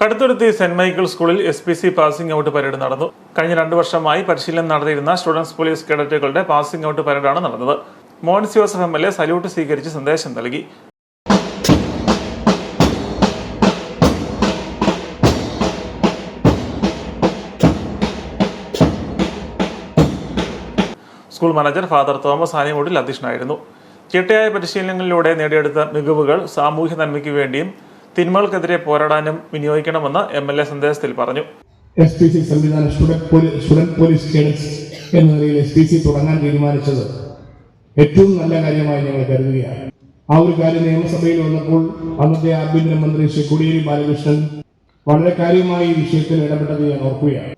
Kaduthuruthy saint Michael സ്കൂളിൽ S P C passing out parade നടന്നു. കഴിഞ്ഞ രണ്ടു വർഷമായി പരിശീലനം നടത്തിയിരുന്ന സ്റ്റുഡൻസ് പോലീസ് കേഡറ്റുകളുടെ പാസിംഗ് ഔട്ട് പരേഡാണ് നടന്നത്. Mons Joseph M L A salute സ്വീകരിച്ച് സന്ദേശം നൽകി. School manager father Thomas Animoottil അധ്യക്ഷനായിരുന്നു. ചിട്ടയായ പരിശീലനങ്ങളിലൂടെ നേടിയെടുത്ത മികവുകൾ സാമൂഹ്യ നന്മയ്ക്ക് വേണ്ടിയും തിന്മകൾക്കെതിരെ പോരാടാനും വിനിയോഗിക്കണമെന്ന് എം എൽ എ സന്ദേശത്തിൽ പറഞ്ഞു. എസ് പി സി സംവിധാനം സ്റ്റുഡന്റ് പോലീസ് കേഡറ്റ്സ് എന്ന നിലയിൽ എസ് പി സി തുടങ്ങാൻ തീരുമാനിച്ചത് ഏറ്റവും നല്ല കാര്യമായി ഞങ്ങൾ കരുതുകയാണ്. ആ ഒരു കാര്യം നിയമസഭയിൽ വന്നപ്പോൾ അന്നത്തെ ആഭ്യന്തരമന്ത്രി ശ്രീ കോടിയേരി ബാലകൃഷ്ണൻ വളരെ കാര്യമായി ഈ വിഷയത്തിൽ ഇടപെട്ടത് ഞാൻ ഓർക്കുകയാണ്.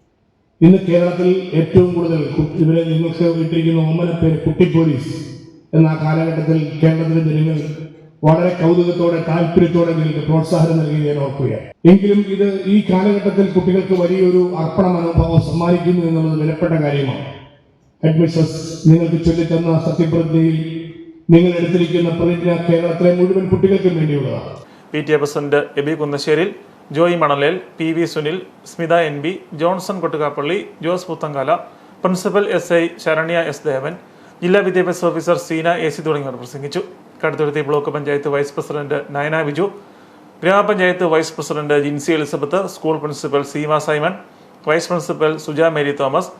ഇന്ന് കേരളത്തിൽ ഏറ്റവും കൂടുതൽ ഇവരെ നിങ്ങൾക്ക് ഇട്ടിരിക്കുന്ന ഓമന പേര് കുട്ടി പോലീസ് എന്ന ആ കാലഘട്ടത്തിൽ കേരളത്തിലെ ജനങ്ങൾ വളരെ കൗതുകത്തോടെ താല്പര്യത്തോടെ നിങ്ങൾക്ക് പ്രോത്സാഹനം നൽകി ഞാൻ ഓർക്കുകയാണ്. എങ്കിലും ഇത് ഈ കാലഘട്ടത്തിൽ കുട്ടികൾക്ക് വലിയൊരു അർപ്പണ മനോഭാവം സമ്മാനിക്കുന്നു എന്നുള്ളത് വിലപ്പെട്ട കാര്യമാണ്. അഡ്മിഷൻസ് നിങ്ങൾക്ക് ചൊല്ലിത്തന്ന സത്യപ്രതിജ്ഞയിൽ നിങ്ങൾ എടുത്തിരിക്കുന്ന പ്രതിജ്ഞ കേരളത്തിലെ മുഴുവൻ കുട്ടികൾക്കും വേണ്ടിയുള്ളതാണ്. P T A president Eby Kunnasseril Joy Manalel P V Sunil Smitha N B Johnson Kottukappally Jose Puthenkala principal S I Saranya S Devan ജില്ലാ വിദ്യാഭ്യാസ ഓഫീസർ സീന എ സി തുടങ്ങിയവർ പ്രസംഗിച്ചു. Kaduthuruthy block panchayat vice president Nayana Viju ഗ്രാമപഞ്ചായത്ത് vice president Jincy Elizabeth school principal Seema Simon vice principal Suja Mary Thomas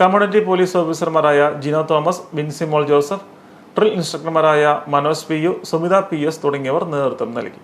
community police ഓഫീസർമാരായ Jino Thomas Vincymol Joseph drill ഇൻസ്ട്രക്ടർമാരായ Manoj P U Sumitha P S തുടങ്ങിയവർ നേതൃത്വം നൽകി.